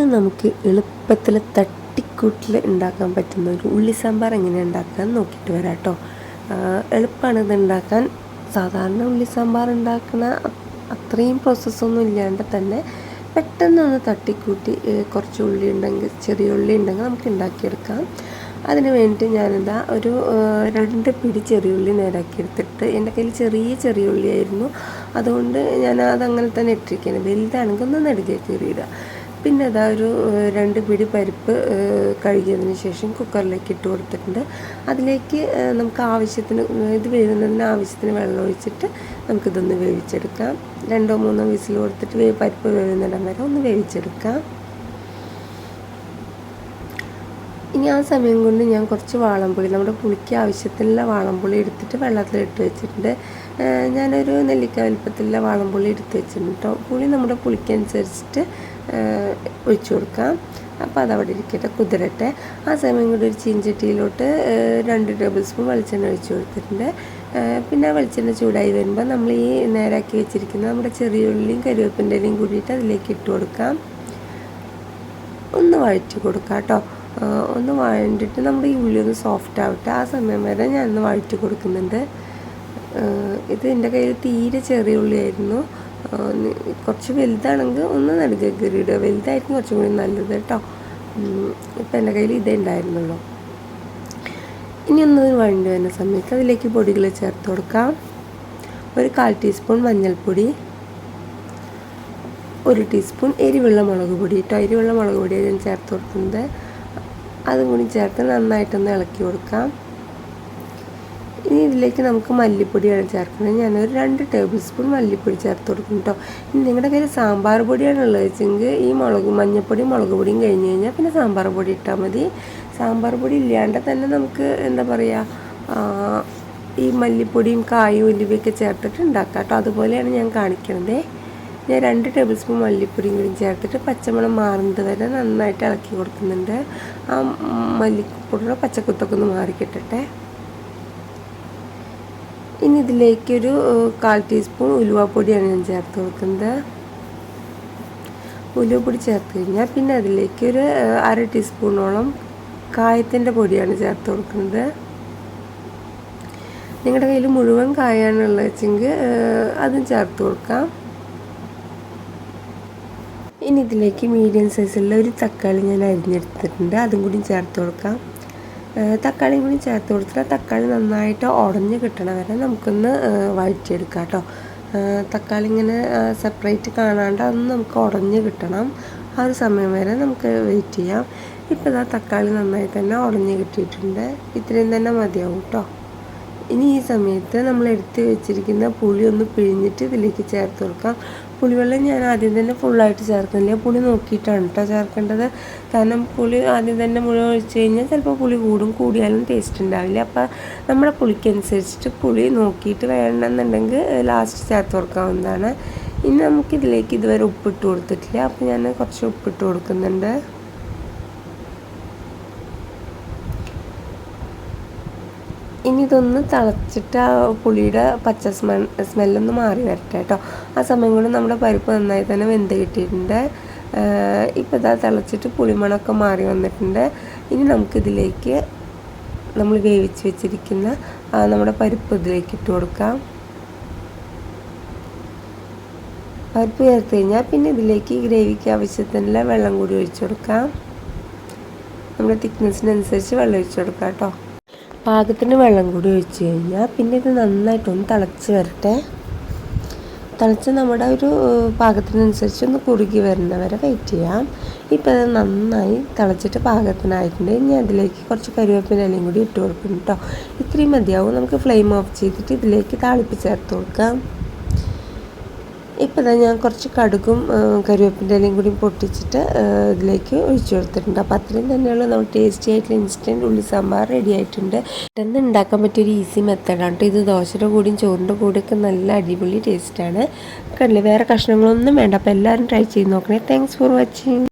ഇന്ന് നമുക്ക് എളുപ്പത്തിൽ തട്ടിക്കൂട്ടിൽ ഉണ്ടാക്കാൻ പറ്റുന്ന ഒരു ഉള്ളി സാമ്പാർ എങ്ങനെ ഉണ്ടാക്കാൻ നോക്കിയിട്ട് വരാം കേട്ടോ. എളുപ്പമാണ് ഇത് ഉണ്ടാക്കാൻ. സാധാരണ ഉള്ളി സാമ്പാർ ഉണ്ടാക്കുന്ന അത്രയും പ്രോസസ്സൊന്നും ഇല്ലാണ്ട് തന്നെ പെട്ടെന്ന് ഒന്ന് തട്ടിക്കൂട്ടി കുറച്ച് ഉള്ളി ഉണ്ടെങ്കിൽ ചെറിയ ഉള്ളി ഉണ്ടെങ്കിൽ നമുക്ക് ഉണ്ടാക്കിയെടുക്കാം. അതിന് വേണ്ടിയിട്ട് ഞാനെന്താ ഒരു രണ്ട് പിടി ചെറിയ ഉള്ളി നേരാക്കി എടുത്തിട്ട് എന്റെ കയ്യിൽ ചെറിയ ചെറിയ ഉള്ളിയായിരുന്നു. അതുകൊണ്ട് ഞാൻ അതങ്ങനെ തന്നെ ഇട്ടിരിക്കുകയാണ്. വലുതാണെങ്കിൽ ഒന്ന് നെടുകെ കീറിയിടുക പിന്നെ അതാ ഒരു രണ്ട് പിടി പരിപ്പ് കഴുകിയതിന് ശേഷം കുക്കറിലേക്ക് ഇട്ട് കൊടുത്തിട്ടുണ്ട്. അതിലേക്ക് നമുക്ക് ആവശ്യത്തിന് ഇത് വേവുന്നതിന് ആവശ്യത്തിന് വെള്ളം ഒഴിച്ചിട്ട് നമുക്കിതൊന്ന് വേവിച്ചെടുക്കാം. രണ്ടോ മൂന്നോ വിസിൽ കൊടുത്തിട്ട് പരിപ്പ് വേവുന്നിടം വരെ ഒന്ന് വേവിച്ചെടുക്കാം. ഇനി ആ സമയം കൊണ്ട് ഞാൻ കുറച്ച് വാളംപുളി നമ്മുടെ പുളിക്ക് ആവശ്യത്തിനുള്ള വാളംപുളി എടുത്തിട്ട് വെള്ളത്തിലിട്ട് വെച്ചിട്ടുണ്ട്. ഞാനൊരു നെല്ലിക്ക വലുപ്പത്തിലുള്ള വാളംപുളി എടുത്ത് വെച്ചിട്ടുണ്ട് കേട്ടോ പുളി നമ്മുടെ പുളിക്കനുസരിച്ചിട്ട് ഒഴിച്ചു കൊടുക്കാം അപ്പോൾ അതവിടെ ഇരിക്കട്ടെ കുതിരട്ടെ. ആ സമയം കൂടി ഒരു ചീഞ്ചട്ടിയിലോട്ട് രണ്ട് ടേബിൾ സ്പൂൺ വെളിച്ചെണ്ണ ഒഴിച്ച് കൊടുത്തിട്ടുണ്ട്. പിന്നെ ആ വെളിച്ചെണ്ണ ചൂടായി വരുമ്പോൾ നമ്മൾ ഈ നേരാക്കി വെച്ചിരിക്കുന്ന നമ്മുടെ ചെറിയ ഉള്ളിയും കരിവേപ്പിന്റെ ഇലയും കൂടിയിട്ട് അതിലേക്ക് ഇട്ട് കൊടുക്കാം. ഒന്ന് വഴറ്റി കൊടുക്കാം കേട്ടോ. ഒന്ന് വഴണ്ടിട്ട് നമ്മുടെ ഈ ഉള്ളി ഒന്ന് സോഫ്റ്റ് ആവട്ടെ. ആ സമയം വരെ ഞാൻ ഒന്ന് വഴറ്റി കൊടുക്കുന്നുണ്ട്. ഇത് എന്റെ കയ്യിൽ തീരെ ചെറിയ ഉള്ളിയായിരുന്നു. കുറച്ച് വലുതാണെങ്കിൽ ഒന്ന് നടുക കയറിയിടുക വലുതായിരിക്കും കുറച്ചും കൂടി നല്ലത് കേട്ടോ. ഇപ്പം എന്റെ കയ്യിൽ ഇതേ ഉണ്ടായിരുന്നുള്ളൂ. ഇനി ഒന്ന് വഴണ്ടി വരുന്ന സമയത്ത് അതിലേക്ക് പൊടികൾ ചേർത്ത് കൊടുക്കാം. ഒരു കാൽ ടീസ്പൂൺ മഞ്ഞൾപ്പൊടി ഒരു ടീസ്പൂൺ എരിവെള്ള മുളക് പൊടി കേട്ടോ. എരിവെള്ള മുളക് പൊടിയാണ് ഞാൻ ചേർത്ത് കൊടുക്കുന്നത്. അതും കൂടി ചേർത്ത് നന്നായിട്ടൊന്ന് ഇളക്കി കൊടുക്കാം. ഇനി ഇതിലേക്ക് നമുക്ക് മല്ലിപ്പൊടിയാണ് ചേർക്കുന്നത്. ഞാനൊരു രണ്ട് ടേബിൾ സ്പൂൺ മല്ലിപ്പൊടി ചേർത്ത് കൊടുക്കും കേട്ടോ ഇനി നിങ്ങളുടെ കയ്യിൽ സാമ്പാർ പൊടിയാണ് ഉള്ളത് വെച്ചെങ്കിൽ ഈ മുളക് മഞ്ഞപ്പൊടി മുളക് പൊടിയും കഴിഞ്ഞ് കഴിഞ്ഞാൽ പിന്നെ സാമ്പാർ പൊടി ഇട്ടാൽ മതി. സാമ്പാർ പൊടി ഇല്ലാണ്ട് തന്നെ നമുക്ക് എന്താ പറയുക ഈ മല്ലിപ്പൊടിയും കായും ഉലുവയൊക്കെ ചേർത്തിട്ട് ഉണ്ടാക്കാം കേട്ടോ അതുപോലെയാണ് ഞാൻ കാണിക്കുന്നത് ഞാൻ രണ്ട് ടേബിൾ സ്പൂൺ മല്ലിപ്പൊടിയും കൂടി ചേർത്തിട്ട് പച്ചമണം മാറുന്നത് വരെ നന്നായിട്ട് ഇളക്കി കൊടുക്കുന്നുണ്ട്. ആ മല്ലിപ്പൊടിയുടെ പച്ചക്കുത്തൊക്കെ ഒന്ന് മാറിക്കിട്ടട്ടെ. ഇനി ഇതിലേക്കൊരു ഒരു കാൽ ടീസ്പൂൺ ഉലുവപ്പൊടിയാണ് ഞാൻ ചേർത്ത് കൊടുക്കുന്നത് ഉലുവപ്പൊടി ചേർത്ത് കഴിഞ്ഞാൽ പിന്നെ അതിലേക്കൊരു ഒരു അര ടീസ്പൂണോളം കായത്തിന്റെ പൊടിയാണ് ചേർത്ത് കൊടുക്കുന്നത്. നിങ്ങളുടെ കയ്യിൽ മുഴുവൻ കായാണുള്ളത് വെച്ചെങ്കിൽ അതും ചേർത്ത് കൊടുക്കാം. ഇനി ഇതിലേക്ക് മീഡിയം സൈസുള്ള ഒരു തക്കാളി ഞാൻ അരിഞ്ഞെടുത്തിട്ടുണ്ട്. അതും കൂടി ചേർത്ത് കൊടുക്കാം. തക്കാളിയും കൂടി ചേർത്ത് കൊടുത്തിട്ട് തക്കാളി നന്നായിട്ട് ഉടഞ്ഞ് കിട്ടണ വരെ നമുക്കൊന്ന് വഴറ്റിയെടുക്കാം കേട്ടോ. തക്കാളി ഇങ്ങനെ സെപ്പറേറ്റ് കാണാണ്ട് അതൊന്ന് നമുക്ക് ഉടഞ്ഞ് കിട്ടണം. ആ ഒരു സമയം വരെ നമുക്ക് വെയിറ്റ് ചെയ്യാം. ഇപ്പോൾ ഇതാ തക്കാളി നന്നായി തന്നെ ഉടഞ്ഞ് കിട്ടിയിട്ടുണ്ട്. ഇത്രയും തന്നെ മതിയാവും കേട്ടോ. ഇനി ഈ സമയത്ത് നമ്മൾ എടുത്ത് വെച്ചിരിക്കുന്ന പുളി ഒന്ന് പിഴിഞ്ഞിട്ട് ഇതിലേക്ക് ചേർത്ത് കൊടുക്കാം. പുളിവെള്ളം ഞാൻ ആദ്യം തന്നെ ഫുള്ളായിട്ട് ചേർക്കുന്നില്ല. പുളി നോക്കിയിട്ടാണ് കേട്ടോ ചേർക്കേണ്ടത്. കാരണം പുളി ആദ്യം തന്നെ മുഴുവൻ ഒഴിച്ച് കഴിഞ്ഞാൽ ചിലപ്പോൾ പുളി കൂടും കൂടിയാലും ടേസ്റ്റ് ഉണ്ടാവില്ല. അപ്പോൾ നമ്മുടെ പുളിക്കനുസരിച്ചിട്ട് പുളി നോക്കിയിട്ട് വേണമെന്നുണ്ടെങ്കിൽ ലാസ്റ്റ് ചേർത്ത് കൊടുക്കാവുന്നതാണ്. ഇനി നമുക്കിതിലേക്ക് ഇതുവരെ ഉപ്പിട്ട് കൊടുത്തിട്ടില്ല. അപ്പോൾ ഞാൻ കുറച്ച് ഉപ്പിട്ട് കൊടുക്കുന്നുണ്ട്. ഇനി ഇതൊന്ന് തിളച്ചിട്ട് ആ പുളിയുടെ പച്ച സ്മെൽ സ്മെല്ലൊന്ന് മാറി വരട്ടെ കേട്ടോ. ആ സമയം കൊണ്ട് നമ്മുടെ പരിപ്പ് നന്നായി തന്നെ വെന്ത് കിട്ടിയിട്ടുണ്ട്. ഇപ്പോൾ ഇതാ തിളച്ചിട്ട് പുളിമണമൊക്കെ മാറി വന്നിട്ടുണ്ട്. ഇനി നമുക്കിതിലേക്ക് നമ്മൾ വേവിച്ച് വെച്ചിരിക്കുന്ന നമ്മുടെ പരിപ്പ് ഇതിലേക്ക് ഇട്ട് കൊടുക്കാം. പരിപ്പ് ചേർത്ത് കഴിഞ്ഞാൽ പിന്നെ ഇതിലേക്ക് ഗ്രേവിക്ക് ആവശ്യത്തിനുള്ള വെള്ളം കൂടി ഒഴിച്ചു കൊടുക്കാം. നമ്മുടെ തിക്നെസ്സിനനുസരിച്ച് വെള്ളം ഒഴിച്ചു കൊടുക്കാം കേട്ടോ. പാകത്തിന് വെള്ളം കൂടി ഒഴിച്ച് കഴിഞ്ഞാൽ പിന്നെ ഇത് നന്നായിട്ടൊന്ന് തിളച്ച് വരട്ടെ. തിളച്ച് നമ്മുടെ ഒരു പാകത്തിനനുസരിച്ച് ഒന്ന് കുറുകി വരുന്ന വരെ വെയിറ്റ് ചെയ്യാം. ഇപ്പോൾ അത് നന്നായി തിളച്ചിട്ട് പാകത്തിനായിട്ടുണ്ട്. ഇനി അതിലേക്ക് കുറച്ച് കരുവേപ്പിനെല്ലാം ഇലയും കൂടി ഇട്ട് കൊടുക്കും കേട്ടോ ഇത്രയും മതിയാവും. നമുക്ക് ഫ്ലെയിം ഓഫ് ചെയ്തിട്ട് ഇതിലേക്ക് താളിപ്പ് ചേർത്ത് കൊടുക്കാം. ഇപ്പോൾ ഇതാ ഞാൻ കുറച്ച് കടുകും കരുവേപ്പിന്റെ ഇലയും കൂടി പൊട്ടിച്ചിട്ട് ഇതിലേക്ക് ഒഴിച്ചു കൊടുത്തിട്ടുണ്ട്. അപ്പോൾ അത്രയും തന്നെയുള്ള. നമ്മൾ ടേസ്റ്റി ആയിട്ടുള്ള ഇൻസ്റ്റന്റ് ഉള്ളി സാമ്പാർ റെഡി ആയിട്ടുണ്ട്. പെട്ടെന്ന് ഉണ്ടാക്കാൻ പറ്റിയ ഒരു ഈസി മെത്തേഡാണ് കേട്ടോ ഇത് ദോശയുടെ കൂടിയും ചോറിന്റെ കൂടെയൊക്കെ നല്ല അടിപൊളി ടേസ്റ്റാണ് കണ്ടില്ലേ? വേറെ കഷ്ണങ്ങളൊന്നും വേണ്ട. അപ്പോൾ എല്ലാവരും ട്രൈ ചെയ്ത് നോക്കണേ. Thanks for watching